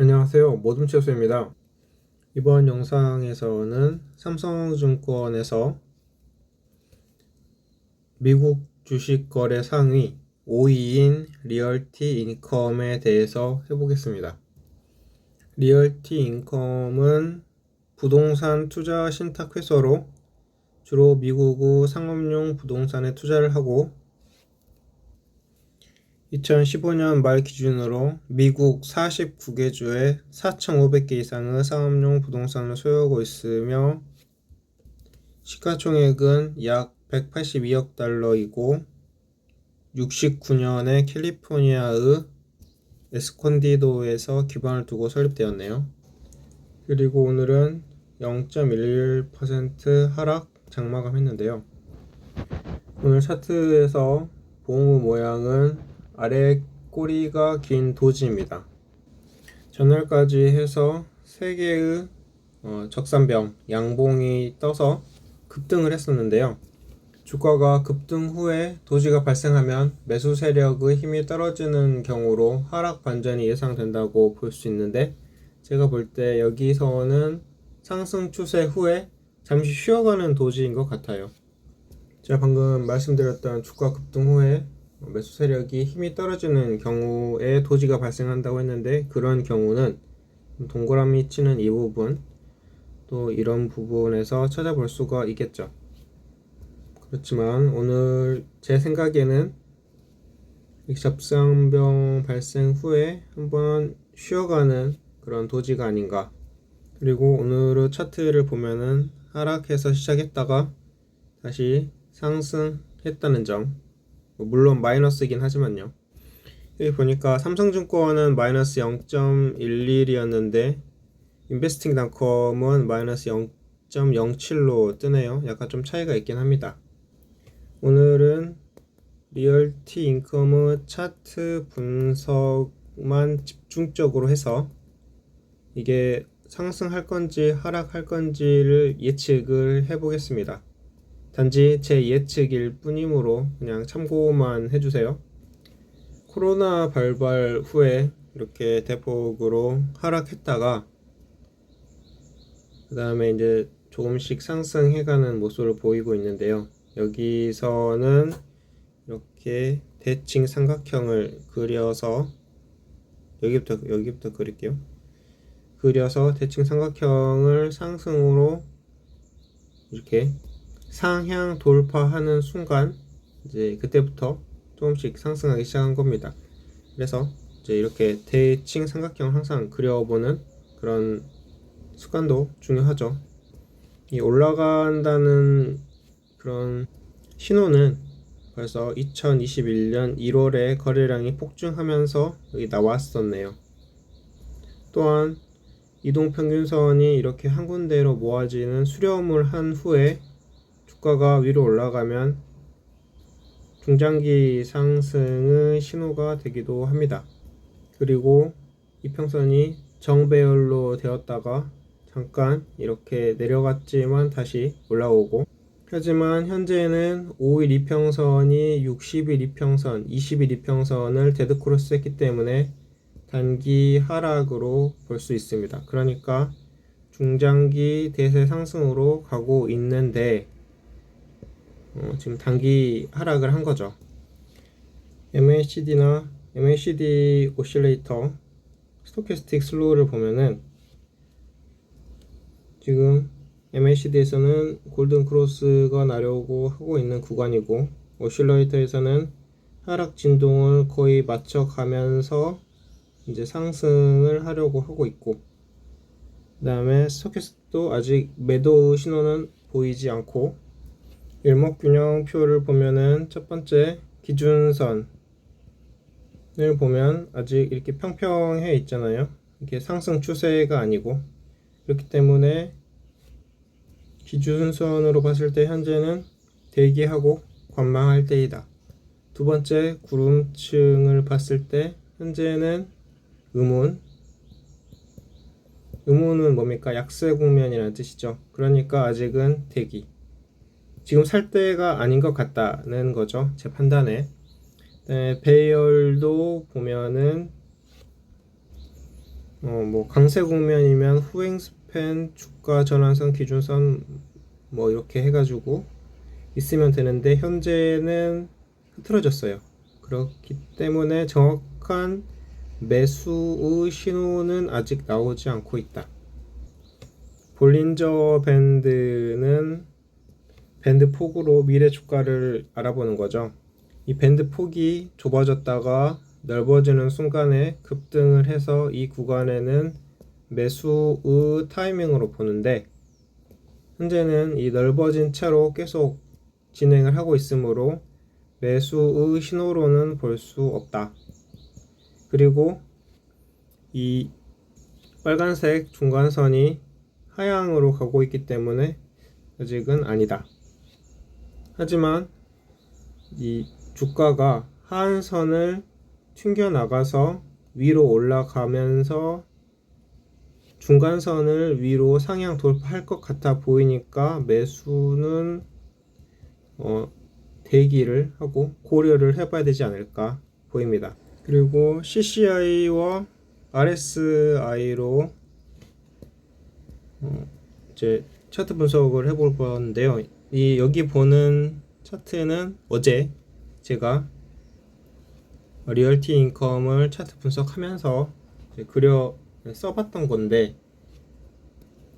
안녕하세요. 모둠치수입니다. 이번 영상에서는 삼성증권에서 미국 주식 거래 상위 5위인 리얼티 인컴에 대해서 해보겠습니다. 리얼티 인컴은 부동산 투자 신탁 회사로 주로 미국 의 상업용 부동산에 투자를 하고 2015년 말 기준으로 미국 49개 주에 4,500개 이상의 상업용 부동산을 소유하고 있으며 시가총액은 약 182억 달러이고 69년에 캘리포니아의 에스콘디도에서 기반을 두고 설립되었네요. 그리고 오늘은 0.11% 하락 장마감 했는데요. 오늘 차트에서 봉우 모양은 아래 꼬리가 긴 도지입니다. 전월까지 해서 3개의 어, 적산병, 양봉이 떠서 급등을 했었는데요. 주가가 급등 후에 도지가 발생하면 매수 세력의 힘이 떨어지는 경우로 하락 반전이 예상된다고 볼 수 있는데 제가 볼 때 여기서는 상승 추세 후에 잠시 쉬어가는 도지인 것 같아요. 제가 방금 말씀드렸던 주가 급등 후에 매수 세력이 힘이 떨어지는 경우에 도지가 발생한다고 했는데 그런 경우는 동그라미 치는 이 부분 또 이런 부분에서 찾아볼 수가 있겠죠. 그렇지만 오늘 제 생각에는 이 접상병 발생 후에 한번 쉬어가는 그런 도지가 아닌가. 그리고 오늘의 차트를 보면은 하락해서 시작했다가 다시 상승했다는 점. 뭐 물론 마이너스이긴 하지만요. 여기 보니까 삼성증권은 마이너스 0.11이었는데 인베스팅닷컴은 마이너스 0.07로 뜨네요. 약간 좀 차이가 있긴 합니다. 오늘은 리얼티 인컴의 차트 분석만 집중적으로 해서 이게 상승할 건지 하락할 건지를 예측을 해보겠습니다. 단지 제 예측일 뿐이므로 그냥 참고만 해주세요. 코로나 발발 후에 이렇게 대폭으로 하락했다가 그 다음에 이제 조금씩 상승해가는 모습을 보이고 있는데요. 여기서는 이렇게 대칭 삼각형을 그려서 여기부터 여기부터 그릴게요. 그려서 대칭 삼각형을 상승으로 이렇게 상향 돌파하는 순간 이제 그때부터 조금씩 상승하기 시작한 겁니다. 그래서 이제 이렇게 대칭 삼각형을 항상 그려보는 그런 습관도 중요하죠. 이 올라간다는 그런 신호는 벌써 2021년 1월에 거래량이 폭증하면서 여기 나왔었네요. 또한 이동평균선이 이렇게 한 군데로 모아지는 수렴을 한 후에 주가가 위로 올라가면 중장기 상승의 신호가 되기도 합니다. 그리고 이평선이 정배열로 되었다가 잠깐 이렇게 내려갔지만 다시 올라오고 하지만 현재는 5일 이평선이 60일 이평선, 20일 이평선을 데드크로스 했기 때문에 단기 하락으로 볼 수 있습니다. 그러니까 중장기 대세 상승으로 가고 있는데 어, 지금 단기 하락을 한 거죠. MACD나 MACD 오실레이터 스토캐스틱 슬로우를 보면은 지금 MACD에서는 골든 크로스가 나려고 하고 있는 구간이고 오실레이터에서는 하락 진동을 거의 맞춰 가면서 이제 상승을 하려고 하고 있고 그 다음에 스토캐스틱도 아직 매도 신호는 보이지 않고 일목균형표를 보면은 첫 번째 기준선을 보면 아직 이렇게 평평해 있잖아요. 이게 상승 추세가 아니고 그렇기 때문에 기준선으로 봤을 때 현재는 대기하고 관망할 때이다. 두 번째 구름층을 봤을 때 현재는 음운 음운은 뭡니까? 약세 국면이라는 뜻이죠. 그러니까 아직은 대기. 지금 살 때가 아닌 것 같다는 거죠. 제 판단에. 네, 배열도 보면은 어, 뭐 강세 국면이면 후행 스팬 주가 전환선 기준선 뭐 이렇게 해가지고 있으면 되는데 현재는 흐트러졌어요. 그렇기 때문에 정확한 매수의 신호는 아직 나오지 않고 있다. 볼린저 밴드는 밴드 폭으로 미래 주가를 알아보는 거죠. 이 밴드 폭이 좁아졌다가 넓어지는 순간에 급등을 해서 이 구간에는 매수의 타이밍으로 보는데 현재는 이 넓어진 채로 계속 진행을 하고 있으므로 매수의 신호로는 볼 수 없다. 그리고 이 빨간색 중간선이 하향으로 가고 있기 때문에 아직은 아니다. 하지만 이 주가가 하한선을 튕겨 나가서 위로 올라가면서 중간선을 위로 상향 돌파할 것 같아 보이니까 매수는 어, 대기를 하고 고려를 해봐야 되지 않을까 보입니다. 그리고 CCI와 RSI로 어, 이제 차트 분석을 해볼 건데요. 이 여기 보는 차트는 어제 제가 리얼티 인컴을 차트 분석하면서 그려 써봤던 건데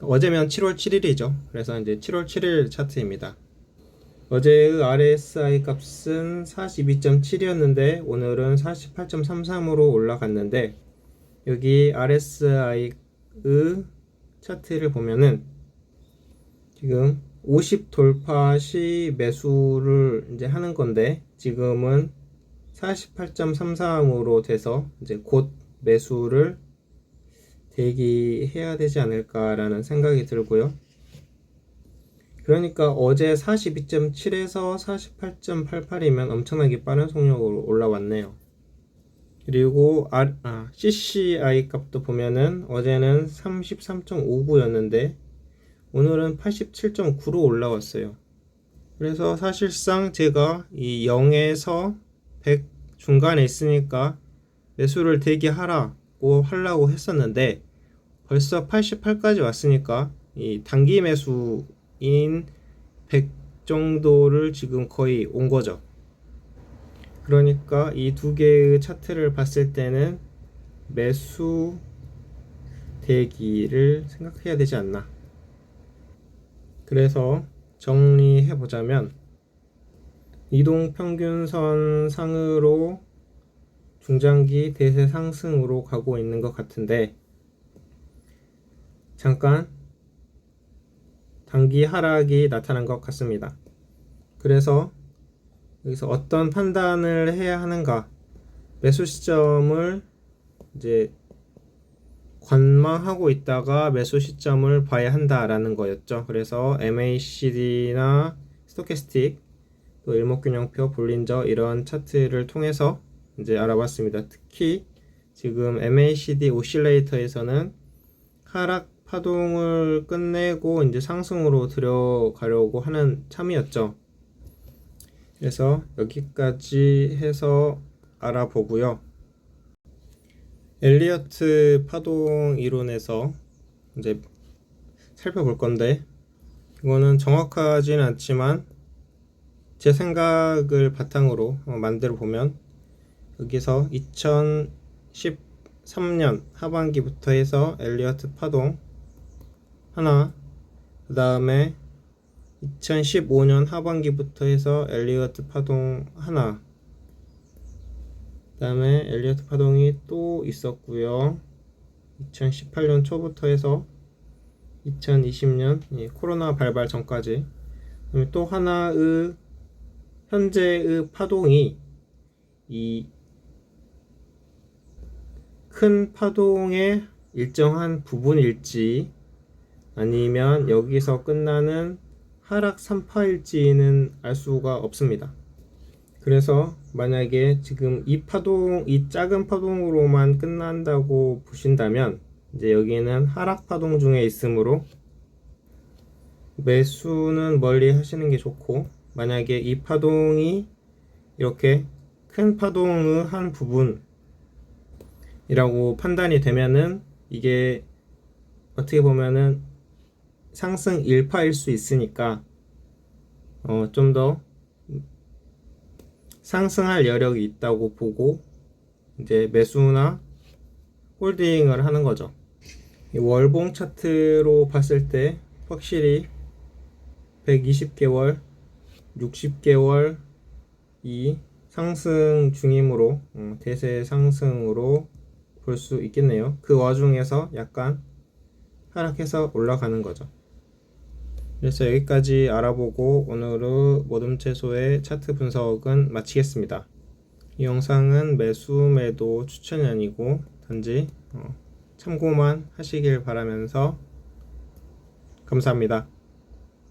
어제면 7월 7일이죠. 그래서 이제 7월 7일 차트입니다. 어제의 RSI 값은 42.7이었는데 오늘은 48.33으로 올라갔는데 여기 RSI의 차트를 보면은 지금 50 돌파 시 매수를 이제 하는 건데 지금은 48.33으로 돼서 이제 곧 매수를 대기해야 되지 않을까라는 생각이 들고요. 그러니까 어제 42.7에서 48.88이면 엄청나게 빠른 속력으로 올라왔네요. 그리고 아, CCI 값도 보면은 어제는 33.59였는데 오늘은 87.9로 올라왔어요. 그래서 사실상 제가 이 0에서 100 중간에 있으니까 매수를 대기하라고 하려고 했었는데 벌써 88까지 왔으니까 이 단기 매수인 100 정도를 지금 거의 온 거죠. 그러니까 이 두 개의 차트를 봤을 때는 매수 대기를 생각해야 되지 않나. 그래서 정리해 보자면 이동 평균선 상으로 중장기 대세 상승으로 가고 있는 것 같은데 잠깐 단기 하락이 나타난 것 같습니다. 그래서 여기서 어떤 판단을 해야 하는가 매수 시점을 이제 관망하고 있다가 매수 시점을 봐야 한다라는 거였죠. 그래서 MACD나 스토캐스틱 또 일목균형표, 볼린저 이런 차트를 통해서 이제 알아봤습니다. 특히 지금 MACD 오실레이터에서는 하락 파동을 끝내고 이제 상승으로 들어가려고 하는 참이었죠. 그래서 여기까지 해서 알아보고요. 엘리어트 파동 이론에서 이제 살펴볼 건데 이거는 정확하진 않지만 제 생각을 바탕으로 어, 만들어 보면 여기서 2013년 하반기부터 해서 엘리어트 파동 하나 그 다음에 2015년 하반기부터 해서 엘리어트 파동 하나 그 다음에 엘리어트 파동이 또 있었고요 2018년 초부터 해서 2020년 코로나 발발 전까지 그다음에 또 하나의 현재의 파동이 이 큰 파동의 일정한 부분일지 아니면 여기서 끝나는 하락 3파일지는 알 수가 없습니다. 그래서 만약에 지금 이 파동, 이 작은 파동으로만 끝난다고 보신다면 이제 여기는 하락 파동 중에 있으므로 매수는 멀리 하시는 게 좋고 만약에 이 파동이 이렇게 큰 파동의 한 부분이라고 판단이 되면은 이게 어떻게 보면은 상승 일파일 수 있으니까 어, 좀더 상승할 여력이 있다고 보고 이제 매수나 홀딩을 하는 거죠. 이 월봉 차트로 봤을 때 확실히 120개월, 60개월 이 상승 중이므로 어, 대세 상승으로 볼 수 있겠네요. 그 와중에서 약간 하락해서 올라가는 거죠. 그래서 여기까지 알아보고 오늘의 모듬 채소의 차트 분석은 마치겠습니다. 이 영상은 매수 매도 추천이 아니고 단지 어, 참고만 하시길 바라면서 감사합니다.